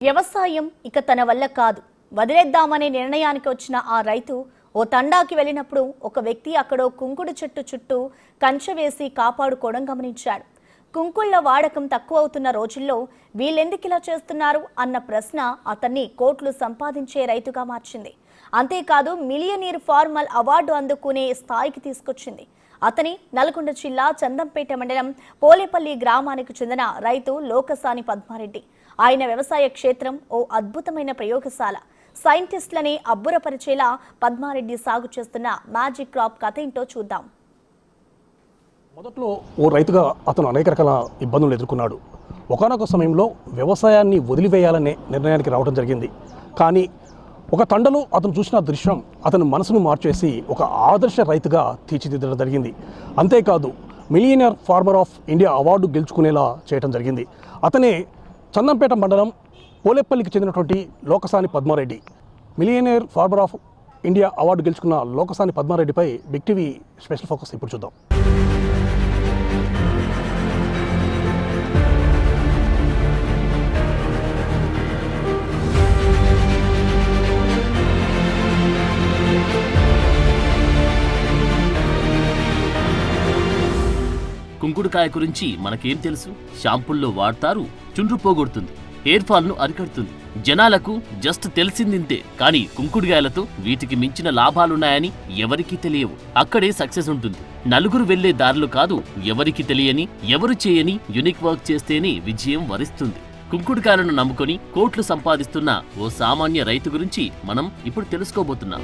వ్యవసాయం ఇక తన వల్ల కాదు. వదిలేద్దామనే నిర్ణయానికి వచ్చిన ఆ రైతు ఓ తండాకి వెళ్ళినప్పుడు ఒక వ్యక్తి అక్కడో కుంకుడు చెట్టు చుట్టూ కంచె వేసి కాపాడుకోవడం గమనించాడు. కుంకుళ్ళ వాడకం తక్కువ అవుతున్న రోజుల్లో వీళ్ళెందుకు ఇలా చేస్తున్నారు అన్న ప్రశ్న అతన్ని కోట్లు సంపాదించే రైతుగా మార్చింది. అంతేకాదు మిలియనీర్ ఫార్మల్ అవార్డు అందుకునే స్థాయికి తీసుకొచ్చింది. అతని నల్గొండ జిల్లా చందంపేట మండలం పోలేపల్లి గ్రామానికి చెందిన రైతు లోకసాని పద్మారెడ్డి. ఆయన వ్యవసాయ క్షేత్రం ఓ అద్భుతమైన ప్రయోగశాల. సైంటిస్టులని అబ్బురపరిచేలా పద్మారెడ్డి సాగు చేస్తున్న మ్యాజిక్ క్రాప్ కథ ఏంటో చూద్దాం. మొదట్లో ఓ రైతుగా అతను అనేక రకాల ఇబ్బందులు ఎదుర్కొన్నాడు. ఒకనొక సమయంలో వ్యవసాయాన్ని వదిలివేయాలనే నిర్ణయానికి రావడం జరిగింది. కానీ ఒక తండలో అతను చూసిన దృశ్యం అతని మనసును మార్చేసి ఒక ఆదర్శ రైతుగా తీర్చిదిద్దడం జరిగింది. అంతేకాదు millionaire farmer of India award గెలుచుకునేలా చేయడం జరిగింది. అతనే చందంపేట మండలం పోలేపల్లికి చెందినటువంటి Lokasani Padma Reddy. Millionaire farmer of India award గెలుచుకున్న లోకసాని పద్మారెడ్డిపై బిగ్ టీవీ స్పెషల్ ఫోకస్ ఇప్పుడు చూద్దాం. కుంకుడుకాయ గురించి మనకేం తెలుసు? షాంపుల్లో వాడతారు చుండ్రు పోగొడుతుంది హెయిర్ ఫాల్ను అరికడుతుంది. జనాలకు జస్ట్ తెలిసిందింతే కానీ కుంకుడుగాయలతో వీటికి మించిన లాభాలున్నాయని ఎవరికీ తెలియవు. అక్కడే సక్సెస్ ఉంటుంది. నలుగురు వెళ్ళే దారులు కాదు ఎవరికి తెలియని ఎవరు చేయని యునిక్ వర్క్ చేస్తేనే విజయం వరిస్తుంది. కుంకుడుకాయలను నమ్ముకొని కోట్లు సంపాదిస్తున్న ఓ సామాన్య రైతు గురించి మనం ఇప్పుడు తెలుసుకోబోతున్నాం.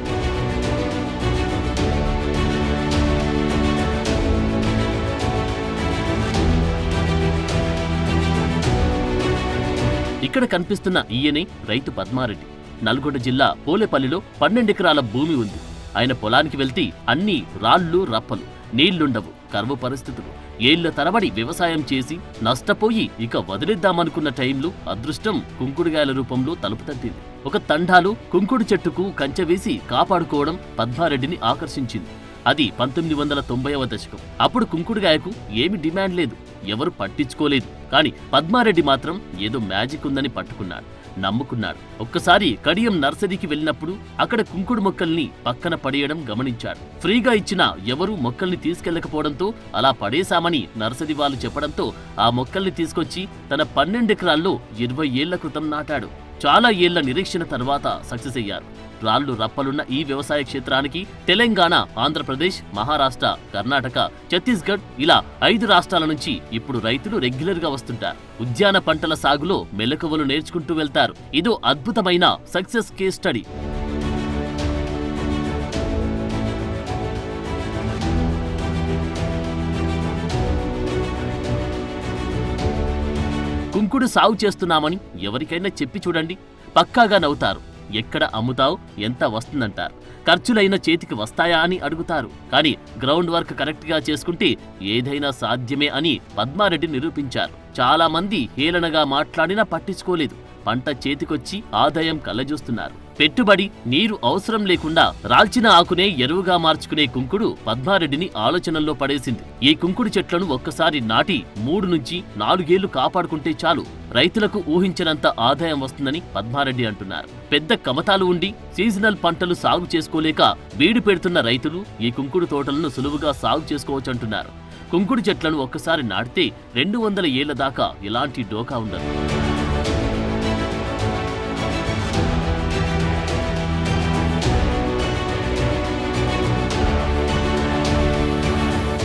ఇక్కడ కనిపిస్తున్న ఈయనే రైతు పద్మారెడ్డి. నల్గొండ జిల్లా పోలేపల్లిలో పన్నెండెకరాల భూమి ఉంది. ఆయన పొలానికి వెళ్తే అన్ని రాళ్ళు రప్పలు నీళ్ళుండవు. కరువు పరిస్థితులు. ఏళ్ళ తరబడి వ్యవసాయం చేసి నష్టపోయి ఇక వదిలేద్దామనుకున్న టైంలో అదృష్టం కుంకుడుగాయల రూపంలో తలుపు తట్టింది. ఒక తండాలు కుంకుడు చెట్టుకు కంచె వేసి కాపాడుకోవడం పద్మారెడ్డిని ఆకర్షించింది. అది పంతొమ్మిది వందల తొంభైవ దశకం. అప్పుడు కుంకుడుగాయకు ఏమి డిమాండ్ లేదు. ఎవరు పట్టించుకోలేదు. కానీ పద్మారెడ్డి మాత్రం ఏదో మ్యాజిక్ ఉందని పట్టుకున్నాడు నమ్ముకున్నాడు ఒక్కసారి కడియం నర్సరీకి వెళ్ళినప్పుడు అక్కడ కుంకుడు మొక్కల్ని పక్కన పడేయడం గమనించాడు ఫ్రీగా ఇచ్చిన ఎవరూ మొక్కల్ని తీసుకెళ్ళకపోవడంతో అలా పడేశామని నర్సరీ వాళ్ళు చెప్పడంతో ఆ మొక్కల్ని తీసుకొచ్చి తన పన్నెండెకరాల్లో ఇరవై ఏళ్ళ క్రితం నాటాడు. చాలా ఏళ్ళ నిరీక్షణ తర్వాత సక్సెస్ అయ్యారు. రాళ్ళు రప్పలున్న ఈ వ్యవసాయ క్షేత్రానికి తెలంగాణ ఆంధ్రప్రదేశ్ మహారాష్ట్ర కర్ణాటక ఛత్తీస్గఢ్ ఇలా ఐదు రాష్ట్రాల నుంచి ఇప్పుడు రైతులు రెగ్యులర్గా వస్తుంటారు. ఉద్యాన పంటల సాగులో మెలకువలు నేర్చుకుంటూ వెళ్తారు. ఇదో అద్భుతమైన సక్సెస్ కేస్ స్టడీ. కుంకుడు సాగు చేస్తున్నామని ఎవరికైనా చెప్పి చూడండి. పక్కాగా నవ్వుతారు. ఎక్కడ అమ్ముతావు? ఎంత వస్తుందంటారు? ఖర్చులైన చేతికి వస్తాయా అని అడుగుతారు. కానీ గ్రౌండ్ వర్క్ కరెక్ట్గా చేసుకుంటే ఏదైనా సాధ్యమే అని పద్మారెడ్డి నిరూపించారు. చాలా మంది హేళనగా మాట్లాడినా పట్టించుకోలేదు. పంట చేతికొచ్చి ఆదాయం కళ్ళజూస్తున్నారు. పెట్టుబడి నీరు అవసరం లేకుండా రాల్చిన ఆకునే ఎరువుగా మార్చుకునే కుంకుడు పద్మారెడ్డిని ఆలోచనల్లో పడేసింది. ఈ కుంకుడు చెట్లను ఒక్కసారి నాటి మూడు నుంచి నాలుగేళ్ళు కాపాడుకుంటే చాలు. రైతులకు ఊహించినంత ఆదాయం వస్తుందని పద్మారెడ్డి అంటున్నారు. పెద్ద కమతాలు ఉండి సీజనల్ పంటలు సాగు చేసుకోలేక బీడు పెడుతున్న రైతులు ఈ కుంకుడు తోటలను సులువుగా సాగు చేసుకోవచ్చంటున్నారు. కుంకుడు చెట్లను ఒక్కసారి నాటితే రెండు వందల ఏళ్ళ దాకా ఇలాంటి డోకా ఉండదు.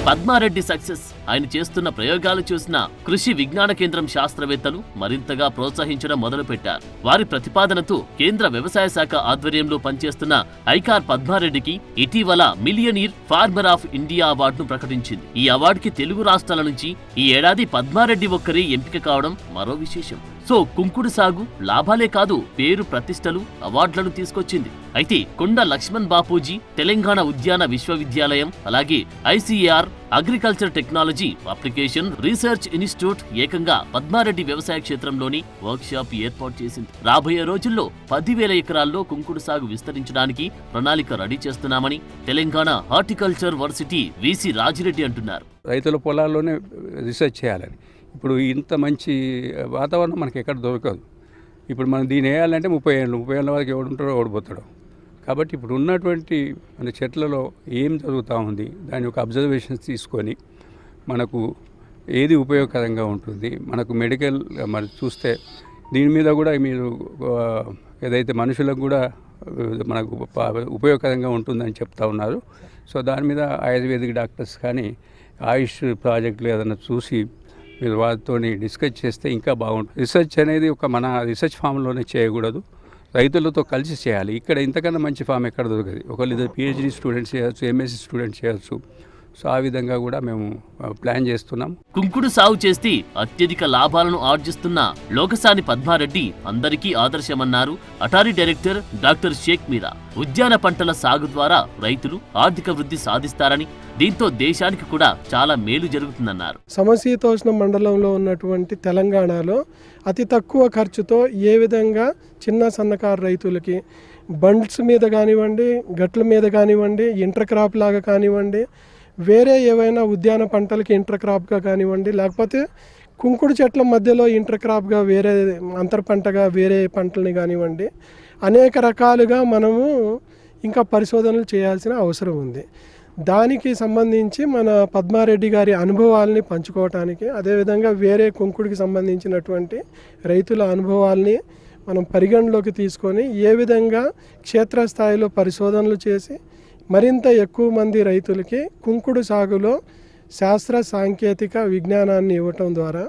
పద్మారెడ్డి సక్సెస్. ఆయన చేస్తున్న ప్రయోగాలు చూసిన కృషి విజ్ఞాన కేంద్రం శాస్త్రవేత్తలు మరింతగా ప్రోత్సహించడం మొదలుపెట్టారు. వారి ప్రతిపాదనతో కేంద్ర వ్యవసాయ శాఖ ఆధ్వర్యంలో పనిచేస్తున్న ఐకార్ పద్మారెడ్డికి ఇటీవల మిలియనీర్ ఫార్మర్ ఆఫ్ ఇండియా అవార్డును ప్రకటించింది. ఈ అవార్డుకి తెలుగు రాష్ట్రాల నుంచి ఈ ఏడాది పద్మారెడ్డి ఒక్కరే ఎంపిక కావడం మరో విశేషం. సో కుంకుడు సాగు లాభాలే కాదు పేరు ప్రతిష్టలు అవార్డులను తీసుకొచ్చింది. అయితే కొండ లక్ష్మణ్ బాపూజీ తెలంగాణ ఉద్యాన విశ్వవిద్యాలయం అలాగే ICR agriculture technology application research institute ఏకంగా పద్మారెడ్డి వ్యవసాయ క్షేత్రంలోని వర్క్ షాప్ ఏర్పాటు చేసింది. రాబోయే రోజుల్లో పదివేల ఎకరాల్లో కుంకుడు సాగు విస్తరించడానికి ప్రణాళిక రెడీ చేస్తున్నామని Telangana horticulture varsity VC Raji Reddy అంటున్నారు. రైతుల పొలాల్లోనే రీసెర్చ్ చేయాలని. ఇప్పుడు ఇంత మంచి వాతావరణం మనకి ఎక్కడ దొరకదు. ఇప్పుడు మనం దీన్ని వేయాలంటే ముప్పై ఏళ్ళు ముప్పై ఏళ్ళ వరకు ఎవడుంటాడో ఓడిపోతాడు కాబట్టి ఇప్పుడు ఉన్నటువంటి మన చెట్లలో ఏం జరుగుతూ ఉంది దాని యొక్క అబ్జర్వేషన్స్ తీసుకొని మనకు ఏది ఉపయోగకరంగా ఉంటుంది మనకు మెడికల్ మరి చూస్తే దీని మీద కూడా మీరు ఏదైతే మనుషులకు కూడా మనకు ఉపయోగకరంగా ఉంటుందని చెప్తా ఉన్నారు. సో దాని మీద ఆయుర్వేదిక్ డాక్టర్స్ కానీ ఆయుష్ ప్రాజెక్టులు ఏదైనా చూసి మీరు వారితో డిస్కస్ చేస్తే ఇంకా బాగుంటుంది. రీసెర్చ్ అనేది ఒక మన రీసెర్చ్ ఫామ్లోనే చేయకూడదు. రైతులతో కలిసి చేయాలి. ఇక్కడ ఇంతకన్నా మంచి ఫామ్ ఎక్కడ దొరకదు. ఒకళ్ళు ఇద్దరు పిహెచ్డి స్టూడెంట్స్ చేయొచ్చు ఎంఎస్సి స్టూడెంట్స్ చేయొచ్చు. సో ఆ విధంగా కూడా మేము ప్లాన్ చేస్తున్నాం. కుంకుడు సాగు చేస్తే అత్యధిక లాభాలను ఆర్జిస్తున్న లోకసాని పద్మారెడ్డి అందరికీ ఆదర్శమన్నారు. ATARI director doctor Sheikh Meera ఉద్యాన పంటల సాగు ద్వారా రైతులు ఆర్థిక వృద్ధి సాధిస్తారని దీంతో దేశానికి కూడా చాలా మేలు జరుగుతుందన్నారు. సమశీతోష్ణ మండలంలో ఉన్నటువంటి తెలంగాణలో అతి తక్కువ ఖర్చుతో ఏ విధంగా చిన్న సన్నకారు రైతులకి బండ్స్ మీద కానివ్వండి గట్ల మీద కానివ్వండి ఇంటర్ క్రాప్ లాగా కానివ్వండి వేరే ఏవైనా ఉద్యాన పంటలకి ఇంటర్ క్రాప్గా కానివ్వండి లేకపోతే కుంకుడు చెట్ల మధ్యలో ఇంటర్ క్రాప్గా వేరే అంతర్ పంటగా వేరే పంటల్ని కానివ్వండి అనేక రకాలుగా మనము ఇంకా పరిశోధనలు చేయాల్సిన అవసరం ఉంది. దానికి సంబంధించి మన పద్మారెడ్డి గారి అనుభవాల్ని పంచుకోవటానికి అదేవిధంగా వేరే కుంకుడికి సంబంధించినటువంటి రైతుల అనుభవాల్ని మనం పరిగణలోకి తీసుకొని ఏ విధంగా క్షేత్రస్థాయిలో పరిశోధనలు చేసి మరింత ఎక్కువ మంది రైతులకి కుంకుడు సాగులో శాస్త్ర సాంకేతిక విజ్ఞానాన్ని ఇవ్వటం ద్వారా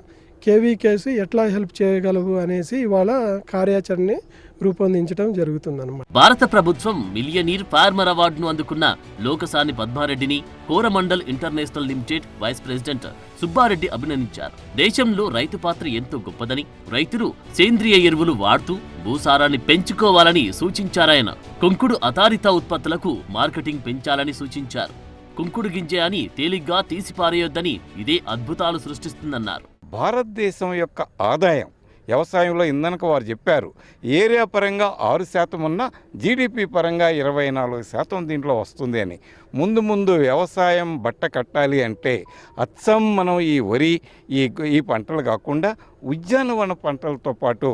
కేవీకేసి ఎట్లా హెల్ప్ చేయగలవు అనేసి ఇవాళ కార్యాచరణని రూపొందించడం జరుగుతుందన్నమాట. భారత ప్రభుత్వం మిలియనీర్ ఫార్మర్ అవార్డును అందుకున్న Lokasani పద్మారెడ్డిని Coromandel International Limited vice president Subba Reddy అభినందించారు. దేశంలో రైతు పాత్ర ఎంతో గొప్పదని రైతులు సేంద్రియ ఎరువులు వాడుతూ భూసారాన్ని పెంచుకోవాలని సూచించారాయన. కుంకుడు అతారిత ఉత్పత్తులకు మార్కెటింగ్ పెంచాలని సూచించారు. కుంకుడు గింజ అని తేలిగ్గా తీసిపారేయొద్దని ఇదే అద్భుతాలు సృష్టిస్తుందన్నారు. భారతదేశం యొక్క ఆదాయం. వ్యవసాయంలో ఇందనక వారు చెప్పారు ఏరియా పరంగా ఆరు శాతం ఉన్న జీడిపి పరంగా ఇరవై నాలుగు శాతం దీంట్లో వస్తుంది అని. ముందు ముందు వ్యవసాయం బట్ట కట్టాలి అంటే అచ్చం మనం ఈ వరి ఈ ఈ పంటలు కాకుండా ఉద్యానవన పంటలతో పాటు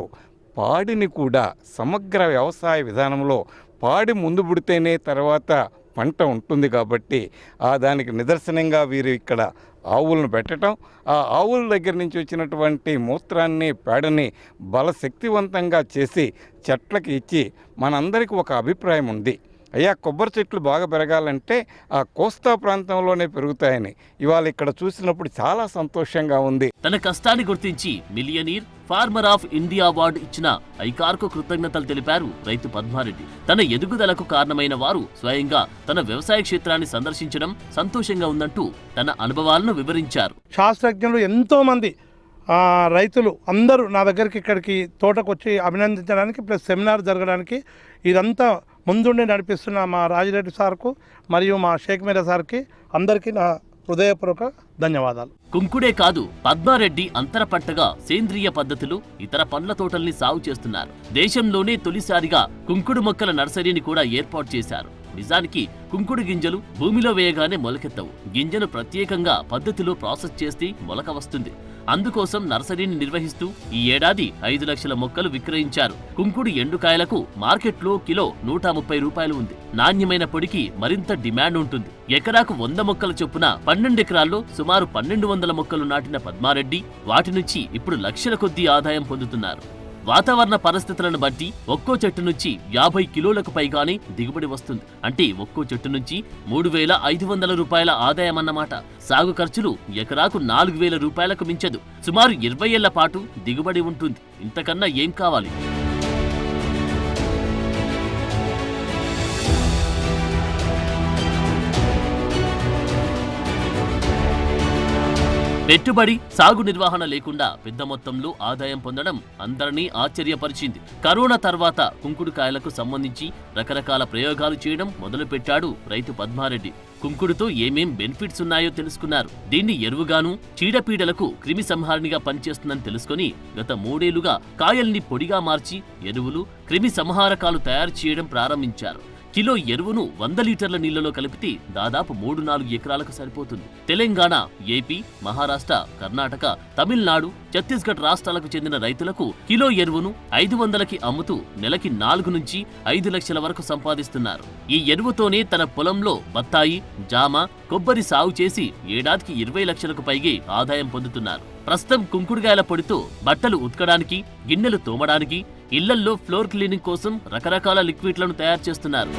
పాడిని కూడా సమగ్ర వ్యవసాయ విధానంలో పాడి ముందు పుడితేనే తర్వాత పంట ఉంటుంది కాబట్టి ఆ దానికి నిదర్శనంగా వీరు ఇక్కడ ఆవులను పెట్టడం ఆ ఆవుల దగ్గర నుంచి వచ్చినటువంటి మూత్రాన్ని పేడని బలశక్తివంతంగా చేసి చెట్లకి ఇచ్చి మనందరికీ ఒక అభిప్రాయం ఉంది. అయ్యా కొబ్బరి చెట్లు బాగా పెరగాలంటే ఆ కోస్తా ప్రాంతంలోనే పెరుగుతాయని. ఇవాళ ఇక్కడ చూసినప్పుడు చాలా సంతోషంగా ఉంది. తన కష్టాన్ని గుర్తించి millionaire farmer of India award ఇచ్చిన ఐకార్కు కృతజ్ఞతలు తెలిపారు రైతు పద్మారెడ్డి. తన ఎదుగుదలకు కారణమైన వారు స్వయంగా తన వ్యవసాయ క్షేత్రాన్ని సందర్శించడం సంతోషంగా ఉందంటూ తన అనుభవాలను వివరించారు. శాస్త్రజ్ఞులు ఎంతోమంది ఆ, రైతులు అందరూ నా దగ్గరికి ఇక్కడికి తోటకు వచ్చి అభినందించడానికి ప్లస్ సెమినార్ జరగడానికి ఇదంతా ముందుండి నడిపిస్తున్న మా రాజిరెడ్డి సార్కు మరియు మా షేక్ మీరా సార్కి అందరికీ నా హృదయపూర్వక ధన్యవాదాలు. కుంకుడే కాదు పద్మారెడ్డి అంతర పంటగా సేంద్రియ పద్ధతులు ఇతర పండ్ల తోటల్ని సాగు చేస్తున్నారు. దేశంలోనే తొలిసారిగా కుంకుడు మొక్కల నర్సరీని కూడా ఏర్పాటు చేశారు. నిజానికి కుంకుడు గింజలు భూమిలో వేయగానే మొలకెత్తవు. గింజను ప్రత్యేకంగా పద్ధతిలో ప్రాసెస్ చేస్తే మొలక వస్తుంది. అందుకోసం నర్సరీని నిర్వహిస్తూ ఈ ఏడాది ఐదు లక్షల మొక్కలు విక్రయించారు. కుంకుడు ఎండుకాయలకు మార్కెట్లో కిలో నూట ముప్పై రూపాయలు ఉంది. నాణ్యమైన పొడికి మరింత డిమాండ్ ఉంటుంది. ఎకరాకు వంద మొక్కల చొప్పున పన్నెండు ఎకరాల్లో సుమారు పన్నెండు వందల మొక్కలు నాటిన పద్మారెడ్డి వాటి నుంచి ఇప్పుడు లక్షల కొద్దీ ఆదాయం పొందుతున్నారు. వాతావరణ పరిస్థితులను బట్టి ఒక్కో చెట్టు నుంచి యాభై కిలోలకు పైగానే దిగుబడి వస్తుంది. అంటే ఒక్కో చెట్టు నుంచి మూడు వేల ఐదు వందల రూపాయల ఆదాయం అన్నమాట. సాగు ఖర్చులు ఎకరాకు నాలుగు వేల రూపాయలకు మించదు. సుమారు ఇరవై ఏళ్ళ పాటు దిగుబడి ఉంటుంది. ఇంతకన్నా ఏం కావాలి? పెట్టుబడి సాగు నిర్వహణ లేకుండా పెద్ద మొత్తంలో ఆదాయం పొందడం అందరినీ ఆశ్చర్యపరిచింది. కరోనా తర్వాత కుంకుడుకాయలకు సంబంధించి రకరకాల ప్రయోగాలు చేయడం మొదలుపెట్టాడు రైతు పద్మారెడ్డి. కుంకుడుతో ఏమేం బెనిఫిట్స్ ఉన్నాయో తెలుసుకున్నారు. దీన్ని ఎరువుగాను చీడపీడలకు క్రిమి సంహారిణిగా పనిచేస్తుందని తెలుసుకుని గత మూడేళ్ళుగా కాయల్ని పొడిగా మార్చి ఎరువులు క్రిమి సంహారకాలు తయారు చేయడం ప్రారంభించారు. కిలో ఎరువును వంద లీటర్ల నీళ్ళలో కలిపితే దాదాపు మూడు నాలుగు ఎకరాలకు సరిపోతుంది. తెలంగాణ ఏపీ మహారాష్ట్ర కర్ణాటక తమిళనాడు ఛత్తీస్గఢ్ రాష్ట్రాలకు చెందిన రైతులకు కిలో ఎరువును ఐదు వందలకి అమ్ముతూ నెలకి నాలుగు నుంచి ఐదు లక్షల వరకు సంపాదిస్తున్నారు. ఈ ఎరువుతోనే తన పొలంలో బత్తాయి జామ కొబ్బరి సాగు చేసి ఏడాదికి ఇరవై లక్షలకు పైగే ఆదాయం పొందుతున్నారు. ప్రస్తుతం కుంకుడుగాయల పొడితో బట్టలు ఉతకడానికి గిన్నెలు తోమడానికి ఇళ్ళల్లో ఫ్లోర్ క్లీనింగ్ కోసం రకరకాల లిక్విడ్లను తయారు చేస్తున్నారు.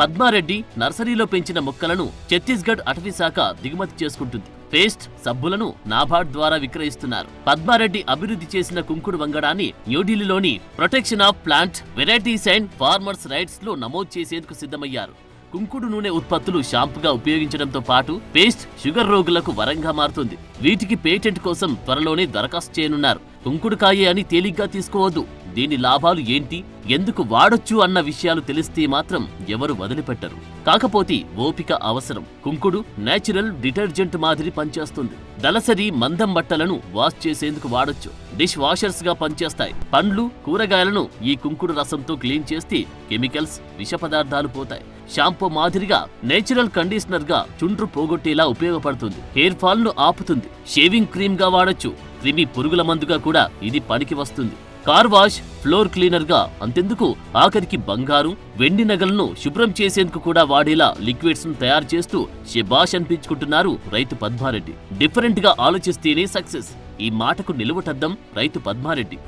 పద్మారెడ్డి నర్సరీలో పెంచిన మొక్కలను ఛత్తీస్గఢ్ అటవీ శాఖ దిగుమతి చేసుకుంటుంది. పేస్ట్ సబ్బులను నాబార్డ్ ద్వారా విక్రయిస్తున్నారు. పద్మారెడ్డి అభివృద్ధి చేసిన కుంకుడు వంగడాన్ని న్యూఢిల్లీలోని protection of plant varieties and farmers రైట్స్లో నమోదు చేసేందుకు సిద్ధమయ్యారు. కుంకుడు నూనె ఉత్పత్తులు షాంపుగా ఉపయోగించడంతో పాటు పేస్ట్ షుగర్ రోగులకు వరంగా మారుతుంది. వీటికి పేటెంట్ కోసం త్వరలోనే దరఖాస్తు చేయనున్నారు. కుంకుడుకాయే అని తేలిగ్గా తీసుకోవద్దు. దీని లాభాలు ఏంటి? ఎందుకు వాడొచ్చు అన్న విషయాలు తెలిస్తే మాత్రం ఎవరు వదిలిపెట్టరు. కాకపోతే ఓపిక అవసరం. కుంకుడు నేచురల్ డిటర్జెంట్ మాదిరి పనిచేస్తుంది. దళసరి మందం బట్టలను వాష్ చేసేందుకు వాడొచ్చు. డిష్ వాషర్స్గా పనిచేస్తాయి. పండ్లు కూరగాయలను ఈ కుంకుడు రసంతో క్లీన్ చేస్తే కెమికల్స్ విష పదార్థాలు పోతాయి. షాంపూ మాదిరిగా నేచురల్ కండిషనర్గా చుండ్రు పోగొట్టేలా ఉపయోగపడుతుంది. హెయిర్ ఫాల్ను ఆపుతుంది. షేవింగ్ క్రీమ్గా వాడొచ్చు. క్రిమి పురుగుల మందుగా కూడా ఇది పనికి వస్తుంది. కార్ వాష్ ఫ్లోర్ క్లీనర్గా అంతెందుకు? ఆఖరికి బంగారం వెండి నగలను శుభ్రం చేసేందుకు కూడా వాడేలా లిక్విడ్స్ను తయారు చేస్తూ శబాష్ అనిపించుకుంటున్నారు రైతు పద్మారెడ్డి. డిఫరెంట్గా ఆలోచిస్తేనే సక్సెస్. ఈ మాటకు నిలువటద్దం రైతు పద్మారెడ్డి.